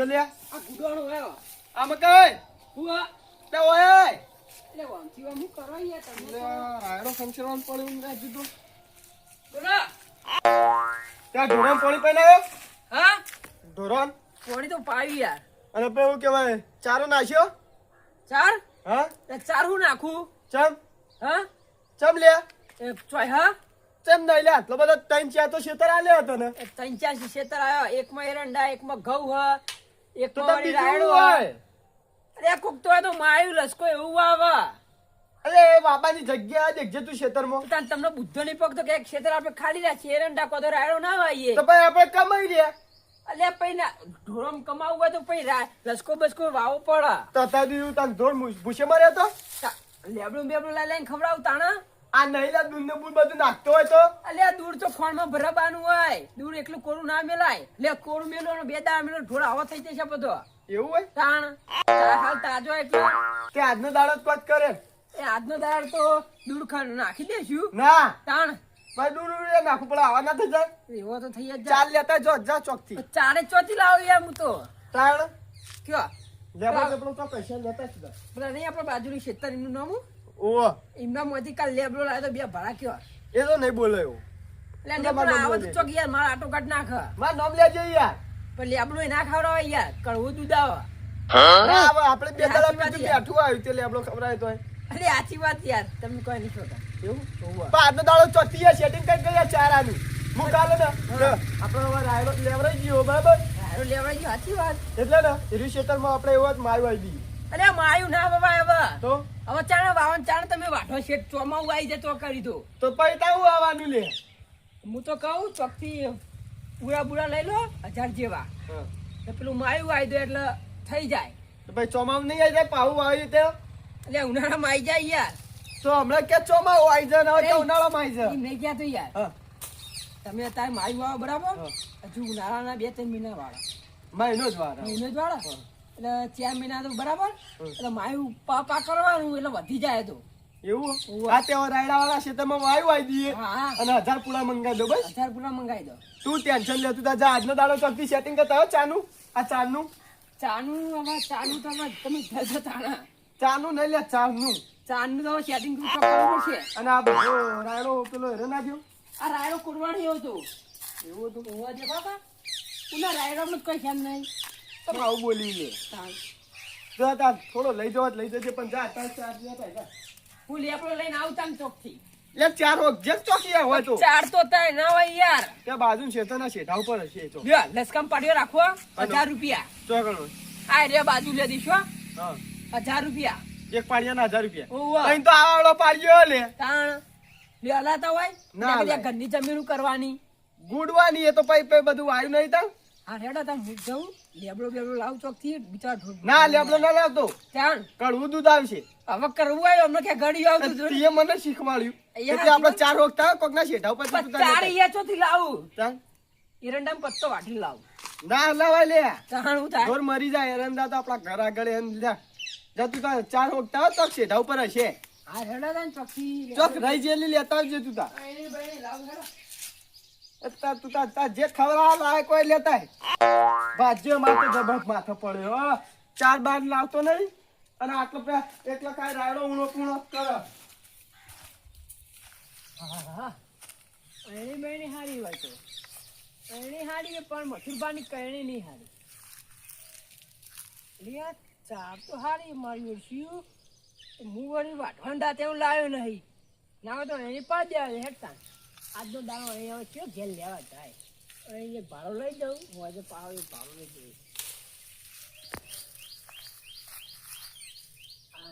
નાખજો લે આ ગુડોણો આવ્યો. આમ કઈ? હું આ તે ઓય. એટલે વાંચી વા હું કરો યાર તમે લે, રાયડો ખંચરવાનું પડ્યું ને જીધું બોલો ત્યાં ઢોરણ પાણી પીને આવ્યો? હા? ઢોરણ? પાણી તો પાવી યાર. અને પછી એવું ચારો નાખ્યો? ચાર? હા? ચાર હું નાખું? ચમ? હા? ચમ લે? ચોય હા? ચમ નહીં લે આટલો બધો ત્રણ ચાર તો શેતર આલ્યો હતો ને. ત્રણ ચાર શેતર આવ્યો એકમાં એરંડા એકમાં ઘઉં હ તો એકમાં તો રાયડો હોય? અરે કોક તો તો માયું લસકો એવું આવે. અરે બાબાની જગ્યા દેખજે તું શેતરમાં તાન તમને બુદ્ધો નહીં પગતો કે એક ક્ષેત્ર આપણે ખાલી રાખીએ એરંડા કો તો રાયડો ના વાઈએ. તો ભાઈ આપણે કમાઈ રહ્યા. અલે પઈ ના ઢોરમ કમાવું હોય તો પઈ લસકો બસકો વાવો પડે. તો દીધું તને ધોળ ભૂસે માર્યો તો લેબડું બેબડું લાઈ લઈને ખવડાવું તાણા. આ નહીં દૂધ ને બૂધ બધું નાખતો હોય તો? અલ્યા દૂર તો ખોણમાં ભરાવાનું હોય. દૂર એકલું કોરું ના મેલાય. લે કોરું મેલો ને બે દાડા મેલો ઢોળ આવો થઈ જશે બધો. એવું હોય? તાણ. હાલ તાજો એટલો. કે આજનો દાડો જ કોચ કરે? એ આજનો દાડ તો દૂર ખણ નાખી દેશું. ના. તાણ. ભાઈ દૂર દૂર નાખું પડે આવા ના થઈ જાય. એવો તો થઈ જ જાય. ચાલ લેતા જો જા ચોકથી ચારે ચોથી લાવ યાર હું તો. તાણ. કયો? લેબડો લેબડો તો પૈસા લેતા જ જા. પેલા નહીં આપણા બાજુની ખેતર એમનું નામ હું? ઓહો મોદી કાલ લેબડો લાવ્યો તો બે ભરા કયો. એ તો નહીં બોલે એવું. એટલે આવો તો ચોક યાર મારા આટો કાઢ નાખ. માર નામ લેજે યાર. પણ લેબડો ના ખવડાવે યાર કડવું દૂધ આવે. હા? હવે આપણે બે દાડા યાર. બેઠું આવ્યું તે લેબડો ખવડાય તો અરે આછી વાત યાર તમે કોઈ નહીં છોતા એવું? આજનો દાડો ચોથી યાર સેટિંગ કરી ગયા ચારાનું હું કાલે ને આપણો હવે રાયડો લેવરાઈ ગયો બરાબર? રાયડો લેવરાઈ ગયો સાચી વાત. એટલે ને એરી ક્ષેત્રમાં આપણે એવો જ મારું આવી દીધું અરે માયું ના બાબા હવે. તો? હવે ચાણે વાવન ચાણે તમે વાઢો શેઠ ચોમાવું આવી જાય તો કરી દો. તો પછી તાવું આવવાનું લે. હું તો કહું ચોકથી પૂરા બુડા લઈ લો હજાર જેવા. હા. તો પેલું માયું આવી દો એટલે થઈ જાય. તો પછી ચોમાવું નહીં આવી જાય પાવું આવી તે એટલે ઉનાળામાં આવી જાય યાર. તો હમણાં કે ચોમાવું આવી જાય ને હવે ઉનાળામાં આવી જાય? નહીં ગયા તો યાર. હા. તમે અત્યારે માયું વાવો બરાબર? હજુ ઉનાળાના બે ત્રણ મહિના વાળા. મહિનો જ વાળા. મહિનો જ વાળા? હા. એટલે ચાર મહિના તો બરાબર? એટલે માયું પા પા કરવાનું એટલે વધી જાય તો. એવું? આ તેવા રાયડા વાળા ક્ષેત્રમાં વાયુ આવી દઈએ. અને હજાર મંગાવી દો બસ. હજાર પૂરા મંગાવી દો. તું ટેન્શન લેતું તા જા આજનો દાડો ચોકથી સેટિંગ કરતા હો ચાનું. આ ચાનું. ચાનું હવે ચાનું તમે તમે જજો તાણા. ચાનું નહીં લે ચાનું. ચાનું તો સેટિંગ કરવું છે. અને આ રાયડો પેલો હેરો ના થયો આ રાયડો કુરવાણી એવો એવું હતું? હોવા દે બાપા. ઉના રાયડો કઈ ખ્યાલ નહીં. તો આવું બોલી લે. જો તાર થોડો લઈ જવા લઈ જજે પણ જા તાર ચાર લેતા આય, જા. હું લેપડો લઈને આવતા ને ચોકથી. લે ચાર જે ચોકી હોય તો. ચાર તો તાય ના હોય યાર. તે બાજુ શેતાના શેઠા ઉપર હશે તો લ્યો લસકમ પાડ્યો રાખો હજાર રૂપિયા. ચોકણો. આ રે બાજુ લે દીશો હા. 1000 રૂપિયા. એક પાડિયાના હજાર રૂપિયા. ઓવા તો આવડો પાડ્યો લે. તાણ. લે હલાતા હોય? ના ને હલાય. ઘરની જમીન કરવાની ગુડવાની એ તો પાઈ પે બધું આવ્યું નહીં તા આ રેડા તા હું જઉં. લેબડો બેબડો લાવ ચોકથી બિચારા ના લેબડો ના લાવતો. તાણ કડવું દૂધ આવશે. હવે કરવું હોય અમને કે ઘડી આવતું હતું તીએ મને શીખવાડ્યું. એટલે આપણે ચાર વખત શેઠા ઉપર ચાર અહીંયા ચોથી લાવું. ચાલ. એરંડામાં પત્તો વાટી લાવું. ના લાવાય લે. તાણ થાય. ઢોર મરી જાય તો આપણા ઘર આગળ એમ લે. જા તું ચાર વખત તો શેઠા ઉપર હશે. આ રેડો ચોક રહી જેલી લેતા આવજે તું તાર. તું તાર જે ખવડાવવા લાયક કોઈ લેતા ભાજ્યો માથે જબરત માથે પડ્યો. ચાર બાર લાવતો નહીં. અને આટલો પે એકલો કાંઈ રાયડો ઊણો પૂણો કરો. એની બેની હારી હોય તો. એની હારી પણ મથુરબાની કહેણી નહીં હારી. લિયા ચાર તો હારી મારી ઓળખ્યું હું વળી વાઢવાંડા તેવું લાવ્યો નહીં. ના તો એની દેવા હેઠતા આજનો દાણો અહીંયા કયો ઘેર લેવા જાય. અહીં ભાડો લઈ જાઉં હું આજે પાવ ભાડો લઈ જઉં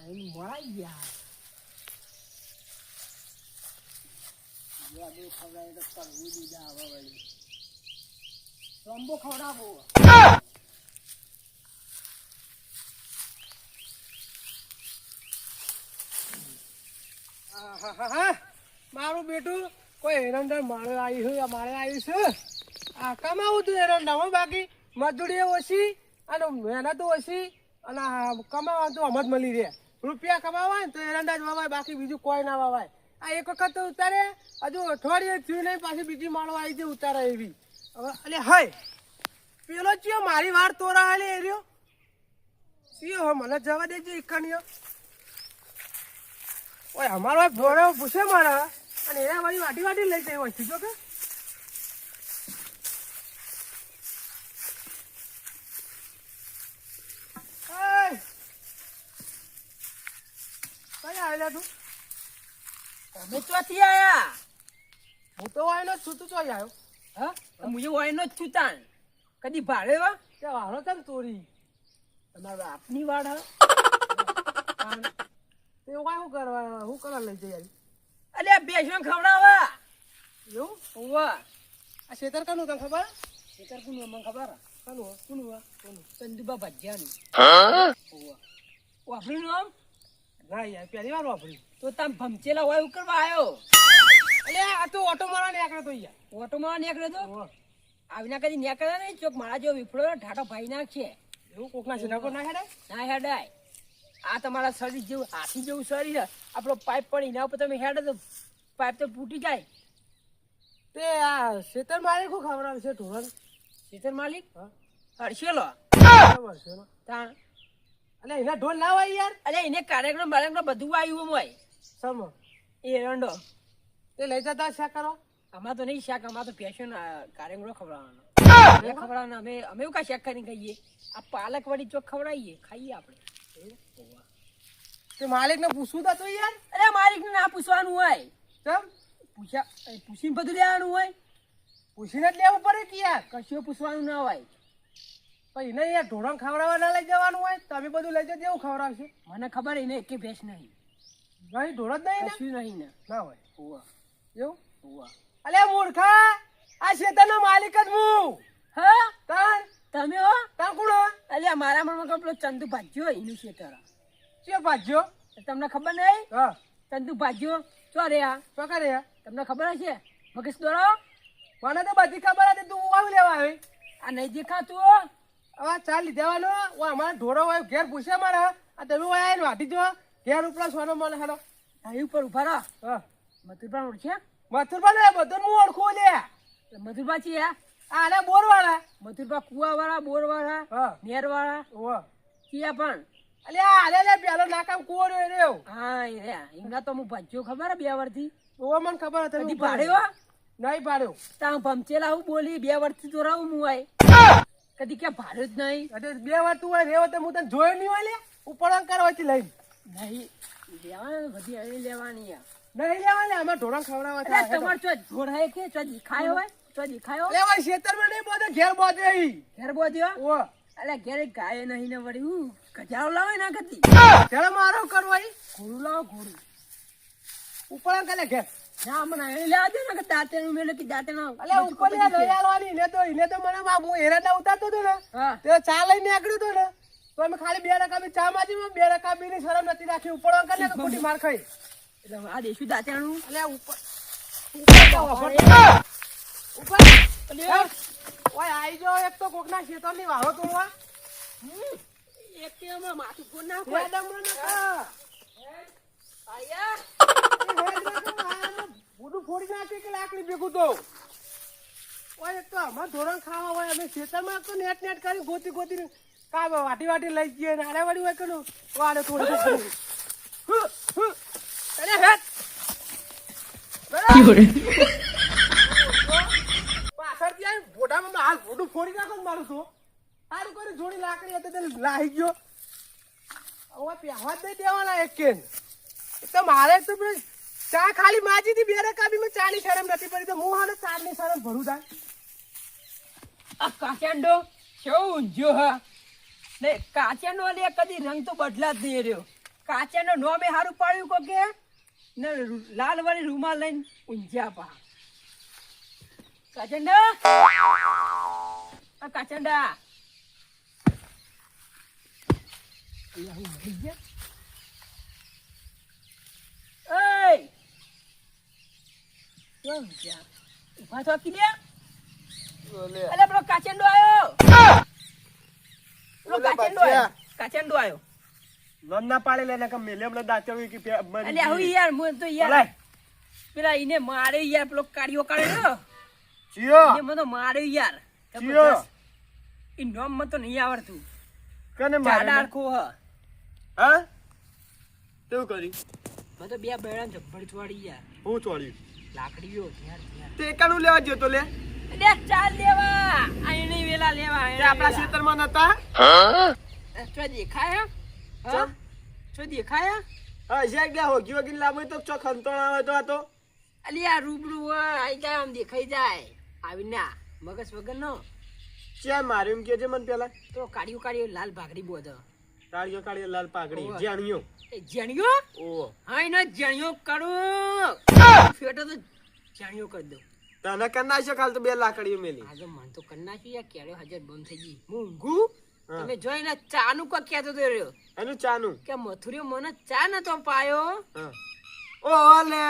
એનું મળાઈ ગયા. તો કરવું દીધા હવે વળી. રંબો ખવડાવો. હા. મારું બેટું કોઈ એરંડા મારે આવ્યું છે મારે આવ્યું છે. આ કમાવું તું એરંડામાં બાકી. મજૂરી ઓછી અને મહેનત ઓછી અને કમાવાનું કમાવા તો આમ મળી રહે. રૂપિયા કમાવા ને તો એરંડા જ વાવાય, બાકી બીજું કોઈ ના વાવાય. આ એક વખત તો ઉતારે, હજુ અઠવાડિયે થયું નહીં, પાછી બીજી માળો આવી છે ઉતારે એવી. હવે, અલે હાય પેલો ચિયો મારી વાર તોરા એ રહ્યો? ચિયો મને જવા દેજો ઈકણીયો ઓય, અમારો ભોળો પૂછે મારા. અને એના વાળી વાટી વાટી લઈ જઈ હોય જો કે! આવેલા તું? તમે ચોથી આયા? હું તો વાયનો જ છું તું આવ્યો? હા? વાયનો જ છું તાન. કદી ભાડે વા ત્યાં વાળો કેમ તોરી? તમારો આપની વાડ હા. તે વાય શું કરવા શું કરવા લઈ જઈ આવી? અલ્યા બેસો ખવડાવા. એવું? ઓવા આ શેતર કનું તને ખબર? શેતર કનું મને ખબર. કનું કનું? કોનું. ચંદુબા ભજ્યાનું. ઓવા વાપરી નામ ના યાર પહેલી વાર વાપરી તો તમે ભમચેલા હોય એવું કરવા આવ્યો અલે આ તો ઓટો મારવા નીકળ્યો તો યાર. ઓટોમાં નીકળ્યો તો. આવીના કદી નીકળ્યા નહીં? ચોક મારા જેવો વિફળો ઢાટો ભાઈ નાખશે એવું? કોકના છે નાખો ના હેડે? ના હેડાય. આ તમારા શરીર જેવું હાથી જેવું શરીર છે. આપણો પાઇપ પડી એના ઉપર તમે હેડ તો પાઇપ તો ફૂટી જાય. તે આ શેતર માલિક શું ખબર છે ઢોરણ શેતર માલિક? હા. હર્ષેલો. બરાબર છે તાણ. અલે એના ઢોલ ના હોય યાર. અરે એને કાર્યક્રમ બારેક્રમ બધું આવ્યું હોય. સમ એ રંડો તે લઈ જતા શા કરો આમાં તો નહીં શાક આમાં તો ફેશન કાર્યક્રમ ખવડાવવાનો. ખવડાવવાનો અમે અમે એવું કાંઈ શાક કરીને ખાઈએ? આ પાલક વળી ચોક ખવડાવીએ? ખાઈએ આપણે. તે માલિક ને પૂછવું તા યાર. અરે માલિક ના પૂછવાનું હોય. ચમ? પૂછ્યા પૂછીને બધું લેવાનું હોય. પૂછીને જ લેવું પડે કે યાર? કશું પૂછવાનું ના હોય. પછી એને યાર ઢોરણ ખવડાવવા ના લઈ જવાનું હોય. તમે બધું લઈ જજો એવું ખવડાવશે. મને ખબર એને એકે ભેંસ નહીં. નહીં ઢોરણ નહીં ને? કશું નહીં ને. ના હોય. હોવા એવું? હોવા અલે મૂર્ખા આ શેતરનો માલિક જ હું. હા? તાર? તમે હો? તાર કોણ અલ્યા મારા મનમાં કપલો ચંદુ ભાજ્યો એનું છે તારા. શું ભાજ્યો? તમને ખબર નહીં? હા. ચંદુ ભાજ્યો. ચો રે આ? ચોકા રે તમને ખબર હશે? મગજ દોરો મને તો બધી ખબર હતી તું આવું લેવા આવી. આ નહીં દેખાતું હો. હવે ચાલ લીધેવાનો ઓ અમારા ઢોરો હોય ઘેર પૂછે મારા. આ તમે હોય આવીને વાટી જો ઘેર ઉપર સોનો મને હાલો. અહીં ઉપર ઊભા રહો. હા. મથુરભા ઓળખે? મથુરબા ને બધું હું ઓળખું લે. મથુરભા છીએ આને બોરવાળા? મથુરભા કુવા વાળા બોર વાળા હા. નેર વાળા ઓ છે પણ. અલે આલે લે પેલો નાકામ કુવો રહ્યો રહ્યો. હા રે ઇંગા તો હું ભજ્યો ખબર બે વર્ષથી ઓ મને ખબર હતી કદી પાડ્યો ભાડ્યો નહીં પાડ્યો. તાં ભમચેલા હું બોલી બે વર્ષથી તો રહું હું આય. કદી ક્યાં ભાડ્યો જ નહીં. એટલે બે વાર તું રેવો તો હું તને જોયો નહીં હોય લે. ઉપર અંકાર હોય લઈને. નહીં લેવાની બધી અહીં લેવાની નહીં લેવાની આમાં ઢોળા ખવડાવવા તમારે ચો ઘોડ કે ચો ખાય હોય? ચો દેખાયો? લેવા ખેતરમાં નહીં બોધે ઘેર બોધે. ઘેર બોધ્યો? ઓ અલે ઘેર ગાય નહીં ને વળી હું ગજારો લાવે ના કદી ઘેર મારો કરવાઈ. ઘોડું લાવો ઘોડું. ઉપર કલે ઘેર. ના મને એ લે આજે ને દાંતે નું મેલે કે દાંતે ના અલે ઉપર લે લઈ આવવાની ને તો એને તો મને બા હું હેરાના ઉતારતો તો ને તે ચા લઈને આગળ તો ને તો અમે ખાલી બે રકા બી ચા માજી બે રકા બી ની શરમ નથી રાખી. ઉપર અંકાર ને ખોટી માર ખાઈ. એટલે આ દેશું દાંતેણું. અલે ઉપર ઉપર ઉપર ઓય આઈ જો એક તો કોકના ખેતરની હમ, એક તે એમાં માથું ફોન આયા. બધું ફોડી નાખી કે લાકડી ભેગું તો ઓય એક તો અમાર ધોરણ ખાવા હોય. અમે ખેતરમાં તો નેટ નેટ કરી ગોતી ગોતી કા વાટી વાટી લઈ જઈએ ને આડે વાળી હોય કે નું વાડે થોડી અરે હેટ આવીને ભોડામાં મેં હાલ ફોડી નાખો મારું તો. સારું કરી જોડી લાકડી હતી તે લાહી ગયો. હવે પહેવા જ નહીં દેવાના એક. કે તો મારે તો ચા ખાલી માજી હતી બે રકાબી મેં ચાની શરમ નથી પડી. તો હું હાલે ચારની શરમ ભરું થાય આ કાચંડો કેવું ઊંઝ્યો હા? ને કાચેનો લે કદી રંગ તો બદલા જ નહીં રહ્યો. કાચંડો નોમે હારું પાડ્યું કો કે ને લાલ વાળી રૂમાલ લઈને ઊંઝ્યા પા કાચંડા? આ કાચંડા. ઊંઝ્યા? ઊભા થવા કીધા અલે પેલો કાચંડો આયો. પેલો કાચંડો. આયો. કાચંડો આયો. નમ ના પાડે લે કે મેલે હમણાં દાંતેડું કે અલે હું યાર તો યાર પેલા ઈને મારે યાર પેલો કાઢ્યો કાઢ્યો. ચિયો. મને માર્યો યાર. ચિયો. તો નહીં આવડતું. કને મારે જાડા હ. હા? કેવું કર્યું? મેં તો બે બેડા જબ્બર ચોડી યાર. હું ચોડ્યું? લાકડીઓ ત્યાર ત્યાર તે એકાનું લેવા ગયો તો લે. અરે ચાલ લેવા. આઈને વેલા લેવા આપણા ખેતરમાં નતા? દેખાય? હા? ચો. હા હોગી વગી લાવો તો ચો ખંતોણ આવે તો આ તો. અલી આ રૂબરૂ આઈ જાય આમ દેખાઈ જાય? આવી ના મગજ વગર નો. ચે માર્યું? કે છે મને પેલા. તો કાઢ્યું કાઢ્યું લાલ ભાગડી બોધ કાળિયો કાળિયો લાલ પાઘડી. જાણ્યો. એ જણ્યો? ઓ હા એનો જણ્યો કરું. ફેટો તો જણ્યો કરી દઉં. તને કર નાખ્યો કાલ તો બે લાકડીઓ મેલી. આજે મન તો કર નાખ્યું યાર. કેળો હાજર બંધ થઈ ગઈ. હું ઊંઘું? તમે જોઈને ચાનું કો કહેતો તો રહ્યો. એનું ચાનું? કે મથુરીઓ મને ચા નતો પાયો. ઓલે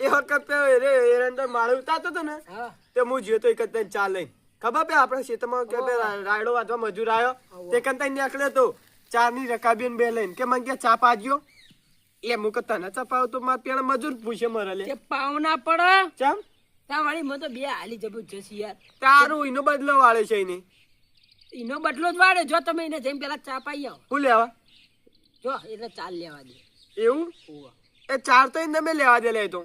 એ વખત તે રે એરંડર માળે ઉતારતો હતો ને? હા. તે હું જોયો તો એક તને ચા લઈ ખબર પે આપણા ખેતરમાં કે રાયડો વાંચવા મજૂર આવ્યો તે કન તઈ નીકળ્યો તો ચા ની રકાબી બે લઈને. કે મને કે ચા પાજ્યો? એ મુક તને ચપાવ તો મારે પેલા મજૂર પૂછે મરે લે. પાવ ના પડે. ચમ? તા વાળી મો તો બે હાલી જબરજસ્ત યાર. તારું એનો બદલો વાળે છે એને. એનો બદલો જ વાળે. જો તમે એને જઈને પેલા ચા પાઈ આવો. હું લેવા? જો એટલે ચાલ લેવા દે. એવું. એ ચાર તો એને મેં લેવા દે લે તો.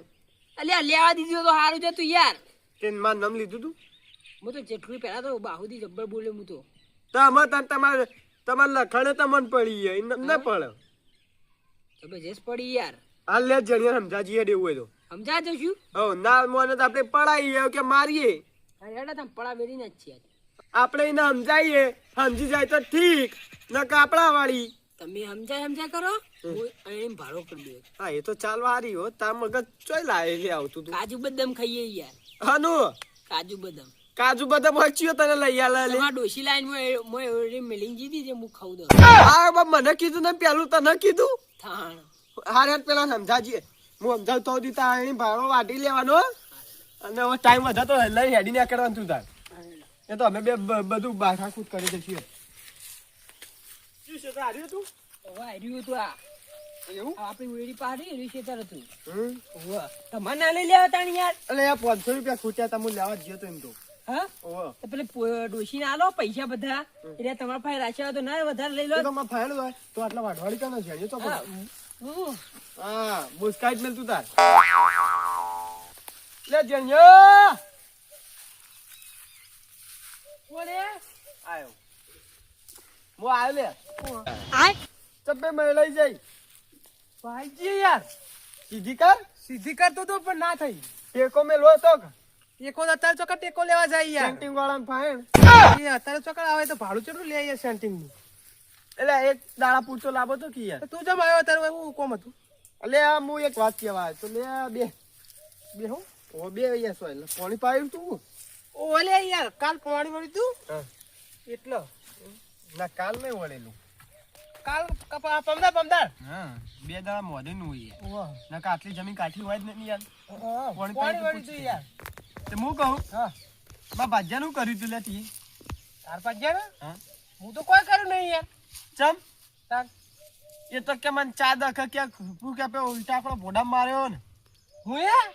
અલ્યા લેવા દીધો તો સારું છે તું યાર. તે મારું નામ લીધું તું? હું તો જેટલું પહેલા તો બાહુદી જબ્બર બોલે હું તો તો આમાં તને તમારે તમારે લખણે તમને પડી જાય એમ ના પડે. જબરજસ્ત પડી યાર. આ લે જણિયા સમજાજીએ દેવું હોય તો. સમજા જશું હો ના મોને તો આપણે પડાઈએ કે મારીએ. અરે તમે પડા મેરી ના છીએ આપણે એને સમજાઈએ સમજી જાય તો ઠીક ન કાપડા વાળી તમે સમજાય સમજાય કરો અહીં ભાડો કરી દઉં. હા એ તો ચાલવા હારી હો તાર મગજ ચોય લાવે લે આવતું તું. કાજુ બદામ ખાઈએ યાર. હાનું? કાજુ બદામ. કાજુ બદામ હચ્યો તને લઈ આલે લે. ડોશી લાઈનમાં મોય મિલિંગ જીધી છે હું ખાઉં દઉં. હા બા મને કીધું ને પેલું તને કીધું. થાણ. હારે પેલા સમજાજી. હું સમજાવ તો દીતા અહીં ભાડો વાટી લેવાનો અને હવે ટાઈમ વધા તો લઈ હેડી ને કરવાનું તું તાર. એ તો અમે બે બધું બાઠાકૂટ કરી દઈશું શું છે તો હાર્યું તું હવે હાર્યું તું આ. એવું? આપણી વેડી પાડી એનું ખેતર હતું હમ? ના લઈ લેવા તાણ યાર. એટલે આ પાંચસો રૂપિયા ખૂટ્યા તમે લેવા જ તો એમ તો. હા? તો પેલે ડોશી ના આલો પૈસા બધા. એટલે તમારા પાસે રાખ્યા તો ના વધારે લઈ લો. એ ફાયલ હોય. તો આટલા વાઢવાડી કાનો છે? તો હા પણ. હું. હા મુસ્કાઈ જ મેલ તું તાર. લે જણ્યો બોલે? આયો. મો આયો લે. આય. ચપ્પે મેળાઈ જાય. ભાઈજી યાર સીધી કર. સીધી કરતો તો પણ ના થઈ. ટેકો મેલવો તો ટેકો અત્યારે ચોકડ ટેકો લેવા જાય યાર. સેન્ટિંગ વાળાને ફાઈન એ અત્યારે ચોકડ આવે તો ભાડું કેટલું લે યાર સેન્ટિંગનું એટલે એક દાડા પૂરતો લાભો તો કી યાર. તું જેમ આવ્યો અત્યારે હું કોમ હતું? એટલે હું એક વાત કહેવા આવ્યો તો લે બે. બે હું. ઓ બે અહીંયા સો એટલે પાણી પાયું તું? ઓલે યાર કાલ પાણી વળી તું. એટલો. ના કાલ નહીં વળેલું. કાલ કપા પમદાર પમદાર. હા બે દાડા મોઢે નું હોય વાહ ના આટલી જમીન કાઠી હોય જ નહીં યાર. કોણ કોણ વળી તું યાર. તે હું કહું? હા. ભાજ્યા નું કર્યું તું લેતી તાર ભાજ્યા ને હા તો કોઈ કર્યું નહીં યાર. ચમ? તાર એ તો કે મને ચા દખ કે હું કે પે ઉલટા આપણો ભોડા માર્યો ને. હું યાર?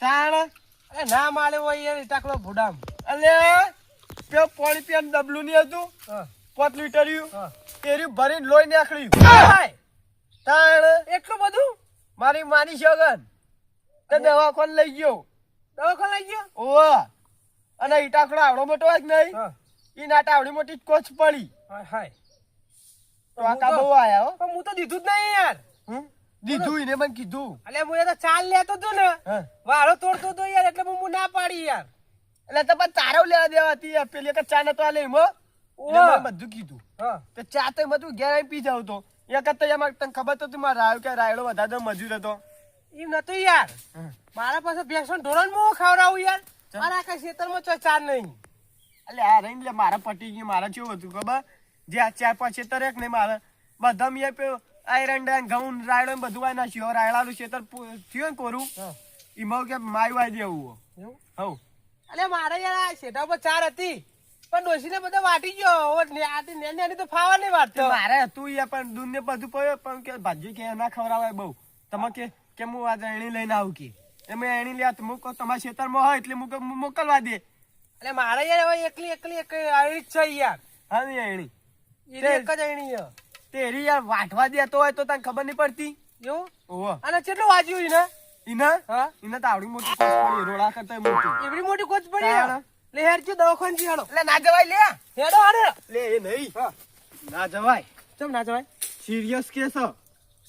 તાણ? અરે ના માર્યો હોય યાર ટાકલો ભોડામ. અલે પે પાણી પીવાનું ડબલું નહીં હતું. પાંચ લીટર્યું. એર્યું ભરીને લોહી હાય, તાણ. એટલું બધું? મારી માની શગન તે દવાખાન લઈ ગયો. દવાખાન લઈ ગયો? ઓહ. અને ઈટાકડો આવડો મોટો હોય નહીં? ઈ નાટા આવડી મોટી કોચ પડી. હાય હાય. તો આકા બહુ આયા હો. પણ હું તો દીધું જ નહીં યાર. દીધું એને મને કીધું. એટલે હું તો ચાલ લેતો હતો ને. વાળો તોડતો હતો યાર એટલે હું ના પાડી યાર. એટલે તો પણ તારો લેવા દેવાતી યાર. પેલી એક ચા નતો એમાં એટલે બધું કીધું. તો ચા તો બધું ઘેર પી જાવ તો. એક જ તો તને ખબર તો તું મારા રાયો કે રાયડો વધારે મજૂર હતો. એમ નતું યાર. મારા પાસે ભેંસો ઢોરણ હું ખવડાવું યાર. મારા આખા ખેતરમાં ચો ચાર નહીં. એટલે આ રહીને લે મારા પટી ગયું મારા કેવું હતું ખબર? જે આ ચાર પાંચ ખેતર એક નહીં મારે. બધા મેં પેલો આયરંડા ઘઉં રાયડો બધું આ નાખ્યું રાયડાનું ખેતર થયું ને કોરું. એમાં કે માય વાય દેવું એવું? હવ અલે મારે યાર આ શેઠા પર ચાર હતી. પણ ડોસીને બધા વાટી ગયો. હવે ને આટી ને ને તો ફાવા નહીં વાટતો મારે હતું યાર પણ દૂધ ને બધું પડ્યો. પણ કે ભાજી કે ના ખવડાવાય બહુ. તમે કે કે હું આજે એણી લઈને આવું કે? એમ એણી લે તો મૂકો તમારા ખેતરમાં હોય એટલે મૂકો મોકલવા દે. એટલે મારે યાર હવે એકલી એકલી એક અહીં જ છે યાર. હા એણી. એની એક જ આઈણી તેરી યાર વાટવા દેતો હોય તો તને ખબર નહીં પડતી. એવું? ઓહો. અને કેટલું વાંચ્યું એને ઈના? હા? ઈના તો આવડી મોટી કોચ પડી રોડા કરતા મોટી. એવડી મોટી કોચ પડી. લે હેડ જો દવાખાન જી હેડો. લે ના જવાય લે. હેડો હાડે લે એ નહીં. ના જવાય. ચમ ના જવાય? સિરિયસ કેસ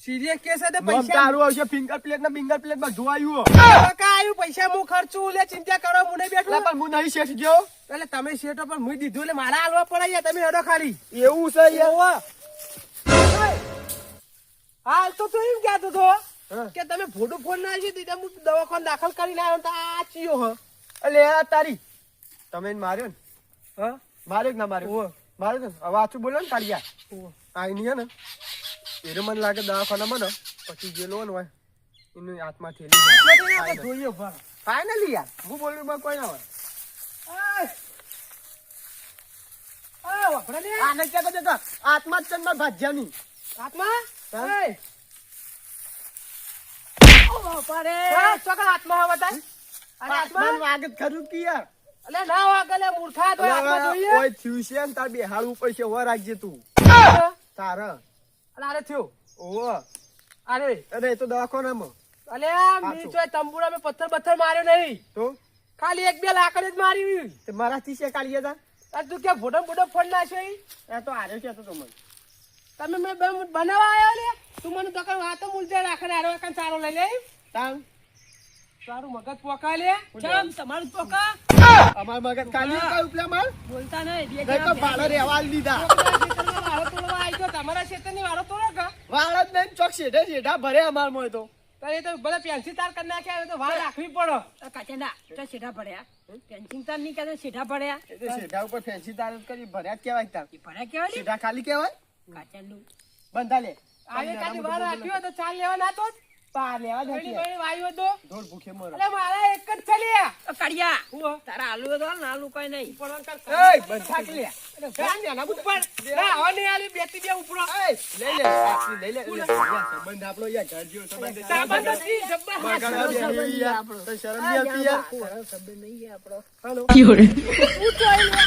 સિરિયસ કેસ છે નામ પૈસા તારું આવશે ફિંગર પ્લેટ ને ફિંગર પ્લેટમાં જોવાયું કાકા આવ્યું પૈસા હું ખર્ચું લે ચિંતા કરો મુ નહીં એટલે બેઠું પણ હું નહીં શેઠ ગયો. એટલે તમે શેઠો પર મુઈ દીધું એટલે મારા હાલવા પડે યાર તમે હેડો ખાલી. એવું છે યાર હાલ તો તું એમ કહેતો તો કે તમે ફોટો ફોન ના આવી દીધા હું દવાખાન દાખલ કરીને આવ્યો તો આ ચિયો હ. એટલે આ તારી તમે માર્યો ને? હા? માર્યો કે ના માર્યો. માર્યો ને? હવે આછું બોલો ને ઓહો. આઈ હે ને એને મને લાગે દવાખાનામાં ને પછી જે લોન હોય એનું હાથમાં થેલી જોઈએ ફાઇનલી યાર. હું બોલું માં કોઈ ના હોય. આને ક્યાં કહે આત્મા જ ચંદ ભાજ્યાની. હા, ચોકડ હાથમાં હવે તાર. આત્મા? જ ખરું કે યાર? અલે ના વાગલે મૂર્ખા તો હાથમાં જોઈએ. ઓય થયું છે ને તાર બેહાળ ઉપર છે હો રાખજે તું. અરે અલે અરે થયું. ઓ અરે અરે તો દવાખાનામાં. અલે આ મી ચોય તંબુરા મેં પથ્થર પથ્થર માર્યો નહીં. તો? ખાલી એક બે લાકડી જ મારી તે મારાથી છે કાઢીએ તા અરે તું કે ફોટો ફોટો ફોડ નાખ્યો ઈ? એ તો હારે છે તો તમને તમે મેં બનાવવા આવ્યો લે? તું મને દુકાન વાતો મૂલતે રાખે આરો સારો લઈ લે તામ તારું મગજ પોકા લે? ચમ તમારું પોકા. અમાર મગજ કાલી કઈ ઉપલા માર. બોલતા નહીં બે તો ભાડે રહેવા દીધા. વાળો તોડવા આવી ગયો તમારા ક્ષેત્રની વાળો તોડો કા વાળ જ નહીં ચોક શેઠે શેઠા ભરે અમાર મોય તો. તારે તો બધા પેન્સિલ તાર કરી નાખ્યા હવે તો વાળ રાખવી પડે. કાચેના તો શેઠા પડ્યા પેન્સિલ તાર નહીં પડ્યા એ તો શેઠા ઉપર પેન્સિલ તાર કરી ભર્યા જ કહેવાય તાર. ભર્યા પડ્યા કેવા ખાલી કહેવાય? કાચાનું બંધા લે આવે કાચે વાળ રાખ્યો હોય તો ચાલ લેવા ના તો જ. પાર લેવા દે વાયુ હતો. ઢોર ભૂખે મરો. અલે મારા એક જ છે લે હું તારા આલુ તો ને આલુ કઈ નહીં. પણ કર એય બંધ થાક લે ઉપર ના હવે નહીં આલી બેટી બે ઉપરો. એય લઈ લે લઈ લે. લે. સંબંધ આપણો યાર ઘર જેવો સંબંધ નથી એવી યાર. તને શરમ નહીં આવતી યાર તારો નહીં આપણો. હાલો હું તો આઈ લે.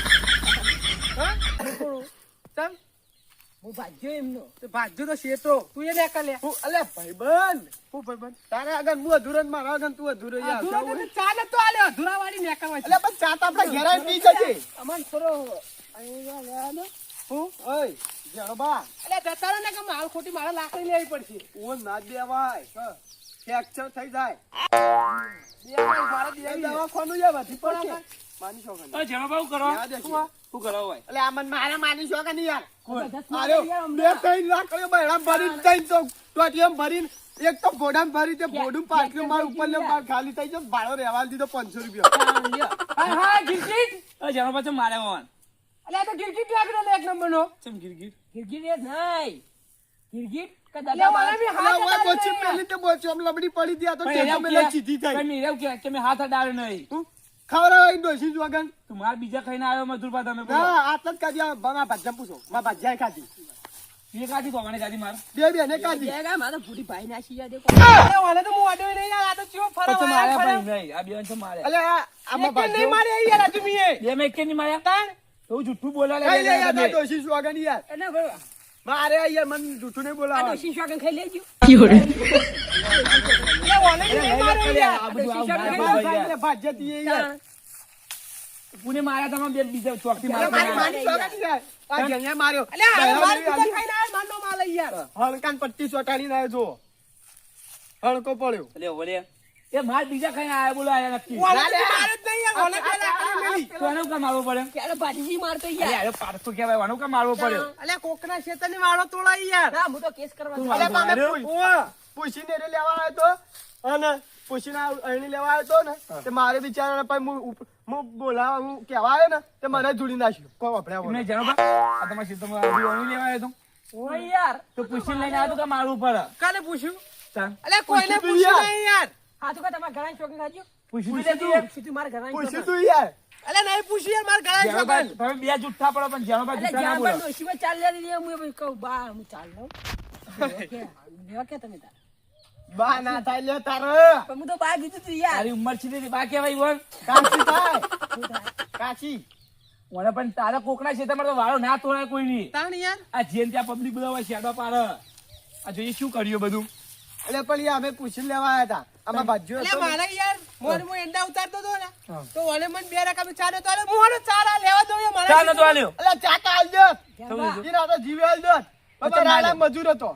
હા? ચમ. હું ભાજ્યો એમનો તે ભાજ્યો તો શેઠો. તું એ લે. હું અલે ભાઈબંધ હું ભાઈબંધ. તારે આગળ હું અધૂરો માં આગળ તું અધૂરો યાર ચાલે તો ચા નતો આલ્યો. અધૂરાવાળી એટલે પણ ચા આપણે ઘેરાય પી જજે અમન થોડો હું ઓય જેણો બા. અલે જતા ને કે માલ ખોટી મારે લાકડી લેવી પડશે. ઓ ના દેવાય. ફ્રેક્ચર થઈ જાય. બે મારે એ દવાખાનું યાર વધી પડશે. માની શોખ તો જણો બાબુ કરો. શું કરો હોય? એટલે આ મને મારે માની શોખ નહીં યાર? દસમાં આર્યો લઈ આવો બે ત્રણ લાખ કર્યો ભરીને ત્રણ તો ટોટિયમ ભરીને એક તો ભોડામ ભરી તે ભોડું પાછું માર ઉપર ને માર ખાલી થઈ ગયો ભાડો રહેવા દીધો પાંચસો રૂપિયા. હા. હા, ગિરગિટ. જણો પાછો મારે હોવાન. અલે આ તો ગિરગિટ લે એક નંબરનો. ચમ ગીરગીર ગિરગિટ નહીં. ગિરગિટ કે બી તે આ તો કે- કે કે તું માર બીજા ખાઈને આવ્યો મજૂર તમે આટલા જ કાઢી મારા ભાજ્યા પૂછો. મારા ભાજ્યાએ ખાધી એ કાઢી. કોવાને કાઢી માર. બે બેને કાઢી. બે ગા મારે ભૂરી ભાઈ નાસી જા દેખો. અલે ઓલે તો હું અડ્યો નહીં આ તો ચિયો ફરવા પછી આવ્યા માર્યા નહીં. આ બેન છે મારે અલે આ આમાં એક નહીં મારે યાર હજુ મીએ. બે મેં કે નહીં માર્યા? તાણ. તો જુઠ્ઠું બોલા લે લે યાર તમે. દોશી સ્વાગન યાર? એને બરોબર મારે યાર મને જુઠ્ઠું નહીં આ બોલાવા તો શીશો ખાઈ લેજો. અલે ઓલે બી નહીં મારે યાર. આ બધું આવું શીશા ભાઈ યાર. પુણે માર્યા તમે બે બીજા ચોકથી અલે મારી માની સ્વાગત યાર. આ જણિયા માર્યો. અલે આ માર બીજા વાળી ખાઈને આયા, માલ યાર. હળકાન પટ્ટી ચોટાડી ના જો હળકો પડ્યો. લે ઓલે એ માલ બીજા કઈ આયા બોલો આયા નક્કી નહીં. તો આનું મારવો પડે. ક્યારે ભાજીજી મારતો અરે યાર. આયો પાડતો કહેવાય આનું કામ મારવો પડે. અલે કોકના શેતાની વાળો તોડાઈ યાર. ના હું તો કેસ કરવા અલે? પૂછ- પૂછીને એને લેવા આવ્યો તો અને પૂછીને અણી લેવા આવ્યો તો ને તે મારે બિચારાને પછી હું હું બોલાવા હું કેવા આવ્યો ને તે મને જોડી નાખ્યો. કોઈ એમને વગર. જાણો બા આ તમારે સીધો હજી લેવા આવ્યો તો. ઓય યાર. તો પૂછીને લઈને આવ્યો તો કે મારવું પડે. કાલે પૂછ્યું? અલે કોઈને પૂછ્યું. નહીં યાર. હા તો તમારા ઘણા શોખીન ખાજો પૂછ્યું પૂછ્યું તો તું. મારા ઘણા પૂછ્યું તું યાર. અલે નહીં પૂછ્યું યાર મારા ગળા જાણો બા, છોકરા તમે બે જુઠ્ઠા પડો પણ બા જુઠ્ઠા ના બોલો. પણ ચાલ લે દીધી, હું કહું બા હું ચાલ લઉં. લેવા કે? તમે તાર? બા ના થાય લે તારે. પણ હું તો બા કીધું તું યાર. તારી ઉંમર છે તે બા કહેવાય બોલ કાંચી થાય. કાચી મને પણ તારા કોકના ક્ષેત્રમાં તો વાળો ના તોડાય કોઈ નહીં તાણ યાર. આ જેમ ત્યાં પબ્લિક બધા હોય શેડો પાડે. આ જોઈએ શું કર્યું બધું. એટલે પણ અમે પૂછી લેવા આવ્યા હતા. આમાં બાજુ એટલે મારા યાર મોર મો એંડા ઉતારતો તો ને તો ઓલે મન બે રકમ ચાલે તો હું હાલો ચાર લેવા દઉં મારા ચા તો આલ્યો એટલે ચાકા ગેંડા. ઈ રાતો જીવે બાબા રાણા મજૂર હતો.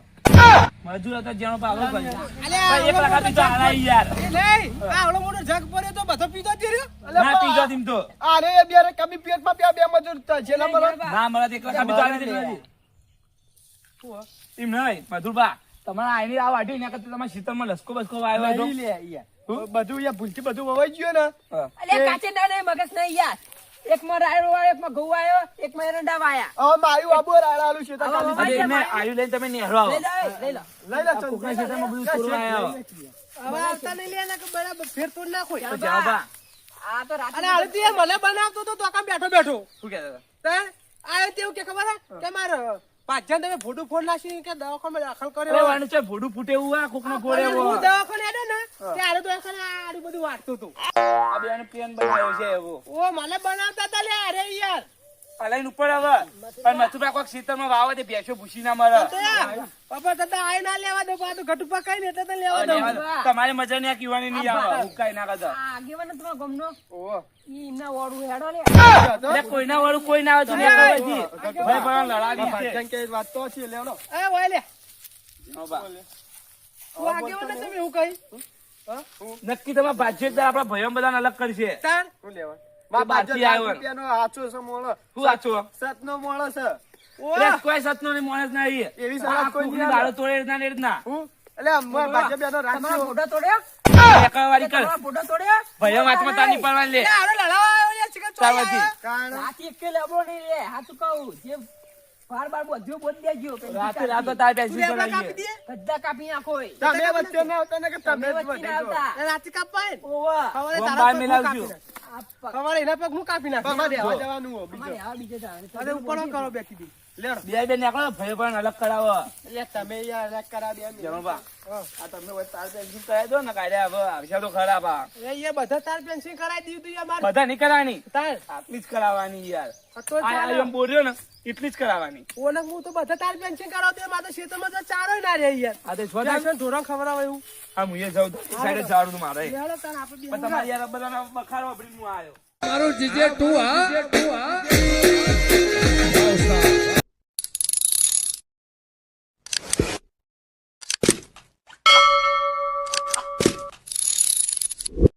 મજૂર હતો જેનો પાવલો કર્યો અલે એક લાખ દીધો તો યાર. એ નહીં. આ આવડો મોટો જગ પડ્યો તો બધો પીતો જ રહ્યો. ના પીજો દીમ તો. અરે એ બે રકમ પેટમાં પ્યા બે મજૂર તો જેના મળે ના મળે એક લાખ દીધો આલી દીધી એમ નહીં મધુરબા? તમારા આઈની આ વાઢી ના કરતા તમારા શીતળમાં લસકો બસકો આવ્યો હતો લઈ લે યાર. બધું યાર ભૂલથી બધું વવાઈ ગયું ને. અલે કાચે ના નહીં મગજ નહીં યાર. એક માં રાયડો વાયો એક માં ઘઉં વાયો એક માં એરંડા વાયા. હવે માયું આબુ રાડાલું છે તો કાલી અને એમને આયુ લઈને તમે નેહરો આવો. લઈ લો લઈ લો. લઈ લે ચલ. બધું ચોરવા આવ્યા હવે આવતા નહીં લે કે બરાબર ફેર તોડ નાખો. તો આ તો રાતે અને હળદી મને બનાવતો તો તો કામ બેઠો બેઠો. શું કહેતા હતા? તે આયો તેવું કે ખબર હે? કે માર પાછા તમે ફોટો ફોડ નાખી કે દવાખાને દાખલ કર્યો વાનું છે ભોડું ફૂટે એવું આ કોકનો અને હું દવાખાને હેડે ને ત્યારે તો એખાને આડું બધું વાટતું હતું. આ બેન પેન બનાવ્યો છે એવો. ઓ મને બનાવતા તા લે અરે યાર. આ ઉપર આવે પણ મથુરા કોક શીતળમાં વાવે તે ભેંસો ભૂસી ના મરે. પપ્પા તતા આય ના લેવા દો પાછું ઘટુ પકાઈ ને એટલે લેવા દો તમારે મજા નહીં આ કીવાની નહીં આવે હુકાય ના કદા આગેવાન તમારા ગામનો. ઓહો ઈ ના વાળું હેડો લે કોઈ ના વાળું કોઈ ના આવે તો નહીં આવે ભાઈ પણ લડાવી છે. કે વાત તો છે લેવડો. એ ઓય લે. નો બા. તું આગેવાન તમે એવું કહી? નક્કી તમારા ભાજ્ય આપણા ભયમ બધાને અલગ કરશે તાર શું લેવા. માં આવ્યો. રૂપિયાનો આછો છે મોળો. શું આછો સતનો મોળો છે. ઓય કોઈ સતનો નહીં માણસ નહીં એવી આ કોઈ ની નહીં તોડે ના ને ના હું? એટલે આમ મારા બેનો રાખજો ફોટો તોડ્યો? એકાવારી કર. મોઢા ફોટો ભયો વાતમાં તાની પડવાની લે. હારો લડાવા આવ્યો યાર ચિકન ચોરી. કારણ રાતે એકે લેબો નહીં લે હાચું કહું. જે બાર બાર બધું બોલી દેજો રાતે રાતો તાર કાપી દે. બધા કાપી નાખો તમે વચ્ચે ના આવતા ને કે તમે જ વચ્ચે આવતા. રાતે કાપાય ઓવા. સવારે તારા મિલાવજો. કાપી સવારે એના પગ હું કાપી નાખું. તમારે આવા જવાનું હો બીજો. આવા બીજે દાડે. અરે ઉપર કરો બે. કીધી લેડો. બે બે નીકળો ભાઈઓ પણ અલગ કરાવો. એટલે તમે યાર અલગ કરા દે એમ. જણોબા આ તમે વચ્ચે તાર પેન્સિલ કરાવી દો ને કાઢે હવે આવશે તો ખરાબ આ. એ બધા તાર પેન્સિલ કરાવી દીધું તું યાર બધા નહીં કરાવવાની. તાર. આટલી જ કરાવવાની યાર. એમ બોલ્યો ને એટલી જ કરાવવાની. ઓને હું તો બધા તાર પેન્સિલ કરાવતો મારે તો ખેતરમાં તો ચારો ના રહે યાર. આ તો છો પેન્સિલ ઢોરણ ખબર આવે એવું. જાઉં સાઈડે જવાનું મારે. લેવડો તાર આપણે પણ તમારી યાર બધાના બખારો હું આવ્યો મારું જીજે તું હા. તું હા.